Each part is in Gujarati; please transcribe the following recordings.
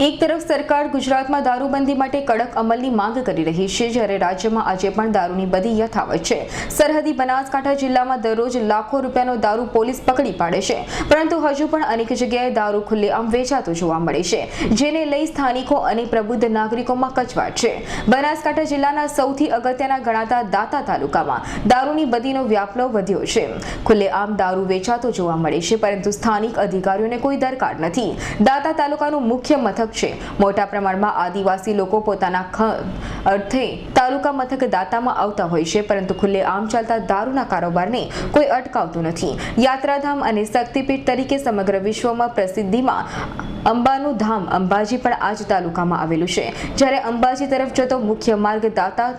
એક તરફ સરકાર ગુજરાતમાં દારૂબંધી માટે કડક અમલની માંગ કરી રહી છે, જ્યારે રાજ્યમાં આજે પણ દારૂની બધી યથાવત છે. સરહદી બનાસકાંઠા જિલ્લામાં દરરોજ લાખો રૂપિયાનો દારૂ પોલીસ પકડી પાડે છે. પરંતુ હજુ પણ અનેક જગ્યાએ દારૂ ખુલ્લેઆમ વેચાતો જોવા મળે છે, જેને લઈ સ્થાનિકો અને પ્રબુદ્ધ નાગરિકોમાં કચવાટ છે. બનાસકાંઠા જિલ્લાના સૌથી અગત્યના ગણાતા દાતા તાલુકામાં દારૂની બધીનો વ્યાપલો વધ્યો છે. ખુલ્લેઆમ દારૂ વેચાતો જોવા મળે છે, પરંતુ સ્થાનિક અધિકારીઓને કોઈ દરકાર નથી. દાતા તાલુકાનું મુખ્ય મથક છે. મોટા પ્રમાણમાં આદિવાસી લોકો પોતાના અર્થે તાલુકા મથક દાતામાં આવતા હોય છે, પરંતુ ખુલ્લે આમ ચાલતા દારૂના કારોબારને કોઈ અટકાવતું નથી. યાત્રાધામ અને શક્તિપીઠ તરીકે સમગ્ર વિશ્વમાં પ્રસિદ્ધિમાં અંબાનું ધામ અંબાજી પણ આ જ તાલુકામાં આવેલું છે. જ્યારે અંબાજી તરફ જતો મુખ્ય માર્ગ દાતા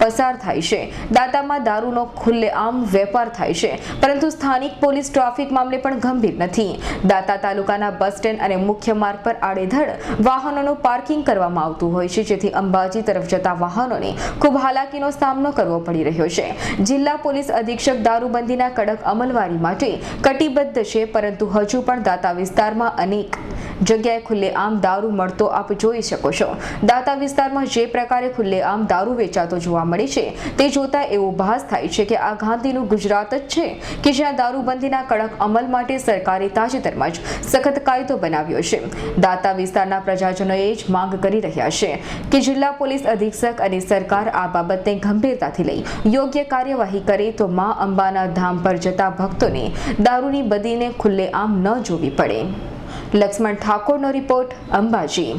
પસાર થાય છે. દાતામાં દારૂનો ખુલ્લેઆમ વેપાર થાય છે, પરંતુ સ્થાનિક પોલીસ ટ્રાફિક મામલે પણ ગંભીર નથી. દાતા તાલુકાના બસ સ્ટેન્ડ અને મુખ્ય માર્ગ પર આડેધડ વાહનોનું પાર્કિંગ કરવામાં આવતું હોય છે, જેથી અંબાજી તરફ જતા વાહનોને ખૂબ હાલાકીનો સામનો કરવો પડી રહ્યો છે. જિલ્લા પોલીસ અધિક્ષક દારૂબંધીના કડક અમલવારી માટે કટિબદ્ધ છે, પરંતુ હજુ પણ દાતા વિસ્તારમાં અનેક જગ્યાએ ખુલ્લેઆમ દારૂ મળતો આપ જોઈ શકો છો. દાતા વિસ્તારમાં જે પ્રકારે ખુલ્લેઆમ દારૂ વેચાતો જોવા મળે છે, તે જોતા એવો ભાસ થાય છે કે આ ગાંધીનું ગુજરાત જ છે કે જ્યાં દારૂબંધીના કડક અમલ માટે સરકારે તાજેતરમાં જ સખત કાયદો બનાવ્યો છે. દાતા વિસ્તારના પ્રજાજનોએ જ માંગ કરી રહ્યા છે કે જિલ્લા પોલીસ અધિક્ષક અને સરકાર આ બાબતને ગંભીરતાથી લઈ યોગ્ય કાર્યવાહી કરે તો મા અંબાના ધામ પર જતા ભક્તોને દારૂની બદીને ખુલ્લેઆમ ન જોવી પડે. લક્ષ્મણ ઠાકોરનો રિપોર્ટ અંબાજી.